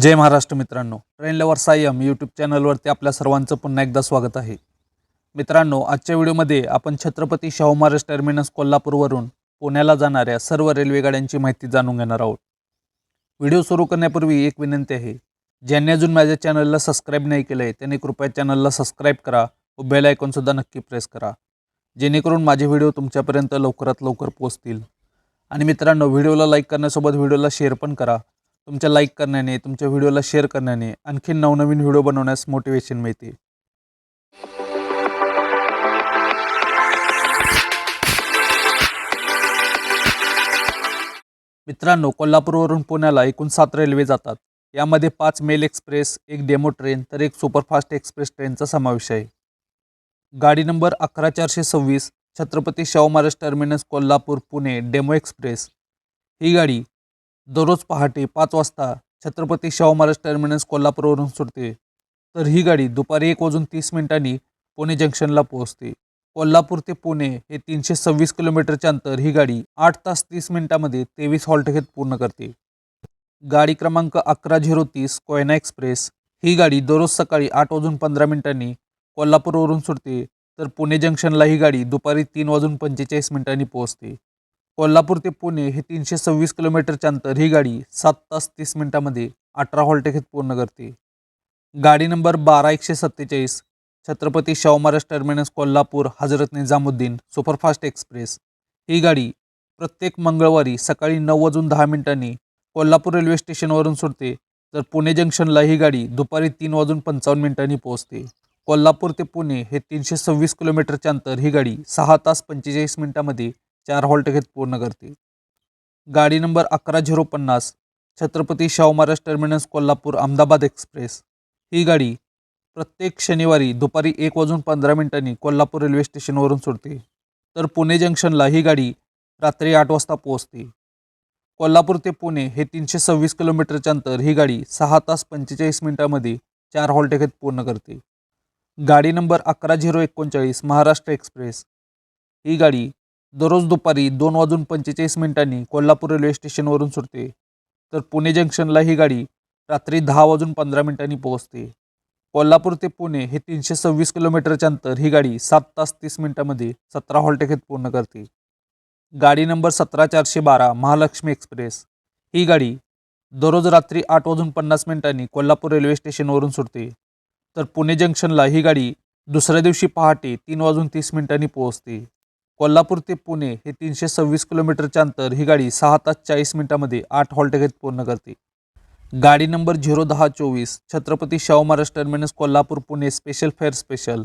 जय महाराष्ट्र मित्रांनो. Train lover Sayam YouTube चॅनलवरती आपल्या सर्वांचं पुन्हा एकदा स्वागत आहे. मित्रांनो आजच्या व्हिडिओमध्ये आपण छत्रपती शाहू महाराज टर्मिनस कोल्हापूरवरून पुण्याला जाणाऱ्या सर्व रेल्वेगाड्यांची माहिती जाणून घेणार आहोत. व्हिडिओ सुरू करण्यापूर्वी एक विनंती आहे. ज्यांनी अजून माझ्या चॅनलला सबस्क्राईब नाही केलं आहे त्यांनी कृपया चॅनलला सबस्क्राईब करा व बेल आयकॉनसुद्धा नक्की प्रेस करा. जेणेकरून माझे व्हिडिओ तुमच्यापर्यंत लवकरात लवकर पोहोचतील. आणि मित्रांनो व्हिडिओला लाईक करण्यासोबत व्हिडिओला शेअर पण करा. तुमच्या लाईक करण्याने तुमच्या व्हिडिओला शेअर करण्याने आणखीन नवनवीन व्हिडिओ बनवण्यास मोटिवेशन मिळते मित्रांनो कोल्हापूरवरून पुण्याला एकूण सात रेल्वे जातात. यामध्ये पाच मेल एक्सप्रेस एक डेमो ट्रेन तर एक सुपरफास्ट एक्सप्रेस ट्रेनचा समावेश आहे. गाडी नंबर अकरा चारशे सव्वीस Chhatrapati Shahu Maharaj terminus Kolhapur Pune demo express ही गाडी दररोज पहाटे पाच वाजता छत्रपती शाहू महाराज टर्मिनस कोल्हापूरवरून सुटते. तर ही गाडी दुपारी एक वाजून तीस मिनिटांनी पुणे जंक्शनला पोहोचते. कोल्हापूर ते पुणे हे तीनशे सव्वीस किलोमीटरचे अंतर ही गाडी आठ तास तीस मिनिटांमध्ये तेवीस हॉल्ट घेत पूर्ण करते. गाडी क्रमांक अकरा झिरो तीस कोयना एक्सप्रेस ही गाडी दररोज सकाळी आठ वाजून पंधरा मिनिटांनी कोल्हापूरवरून सुटते. तर पुणे जंक्शनला ही गाडी दुपारी तीन वाजून पंचेचाळीस मिनिटांनी पोहोचते. कोल्हापूर ते पुणे हे तीनशे सव्वीस किलोमीटरचे अंतर ही गाडी सात तास तीस मिनिटामध्ये अठरा हॉल्ट पूर्ण करते. गाडी नंबर बारा एकशे सत्तेचाळीस Chhatrapati Shahu Maharaj terminus Kolhapur Hazrat Nizamuddin superfast express. ही गाडी प्रत्येक मंगळवारी सकाळी नऊ वाजून दहा मिनिटांनी कोल्हापूर रेल्वे स्टेशनवरून सुटते. तर पुणे जंक्शनला ही गाडी दुपारी तीन वाजून पंचावन्न मिनिटांनी पोहोचते. कोल्हापूर ते पुणे हे तीनशे सव्वीस किलोमीटरचे अंतर ही गाडी सहा तास पंचेचाळीस मिनिटांमध्ये चार हॉल्ट घेत पूर्ण करते गाडी नंबर अकरा झिरो पन्नास छत्रपती शाहू महाराज टर्मिनस कोल्हापूर अहमदाबाद एक्सप्रेस. ही गाडी प्रत्येक शनिवारी दुपारी एक वाजून पंधरा मिनिटांनी कोल्हापूर रेल्वे स्टेशनवरून सुटते. तर पुणे जंक्शनला ही गाडी रात्री आठ वाजता पोहोचते. कोल्हापूर ते पुणे हे तीनशे सव्वीस किलोमीटरचे अंतर ही गाडी सहा तास पंचेचाळीस मिनिटांमध्ये चार हॉल्ट घेत पूर्ण करते. गाडी नंबर अकरा झिरो एकोणचाळीस महाराष्ट्र एक्सप्रेस. ही गाडी दररोज दुपारी दोन वाजून पंचेचाळीस मिनिटांनी कोल्हापूर रेल्वे स्टेशनवरून सुटते. तर पुणे जंक्शनला ही गाडी रात्री दहा वाजून पंधरा मिनिटांनी पोहोचते. कोल्हापूर ते पुणे हे तीनशे सव्वीस किलोमीटरच्या अंतर ही गाडी सात तास तीस मिनिटांमध्ये सतरा हॉलटेकेत पूर्ण करते. गाडी नंबर सतरा चारशे बारा महालक्ष्मी एक्सप्रेस. ही गाडी दररोज रात्री आठ वाजून पन्नास मिनिटांनी कोल्हापूर रेल्वे स्टेशनवरून सुटते. तर पुणे जंक्शनला ही गाडी दुसऱ्या दिवशी पहाटे तीन वाजून तीस मिनिटांनी पोहोचते. कोल्हापूर ते पुणे हे तीनशे सव्वीस किलोमीटरचे अंतर ही गाडी सहा तास चाळीस मिनिटांमध्ये आठ हॉल्ट घेत पूर्ण करते. गाडी नंबर झिरो दहा चोवीस Chhatrapati Shahu Maharaj terminus Kolhapur Pune special fare special.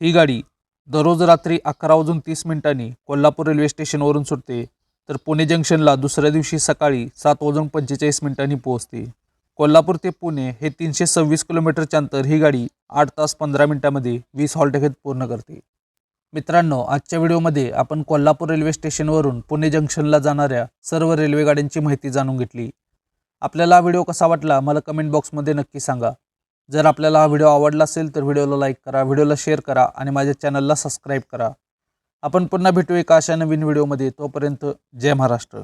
ही गाडी दररोज रात्री अकरा वाजून तीस मिनिटांनी कोल्हापूर रेल्वे स्टेशनवरून सुटते तर पुणे जंक्शनला दुसऱ्या दिवशी सकाळी सात वाजून पंचेचाळीस मिनिटांनी पोहोचते. कोल्हापूर ते पुणे हे तीनशे सव्वीस किलोमीटरचे अंतर ही गाडी आठ तास पंधरा मिनिटांमध्ये वीस हॉल्ट घेत पूर्ण करते. मित्रांनो आजच्या व्हिडिओमध्ये आपण कोल्हापूर रेल्वे स्टेशनवरून पुणे जंक्शनला जाणाऱ्या सर्व रेल्वे गाड्यांची माहिती जाणून घेतली. आपल्याला हा व्हिडिओ कसा वाटला मला कमेंट बॉक्समध्ये नक्की सांगा. जर आपल्याला हा व्हिडिओ आवडला असेल तर व्हिडिओला लाईक करा व्हिडिओला शेअर करा आणि माझ्या चॅनलला सबस्क्राईब करा. आपण पुन्हा भेटू एका अशा नवीन व्हिडिओमध्ये. तोपर्यंत जय महाराष्ट्र.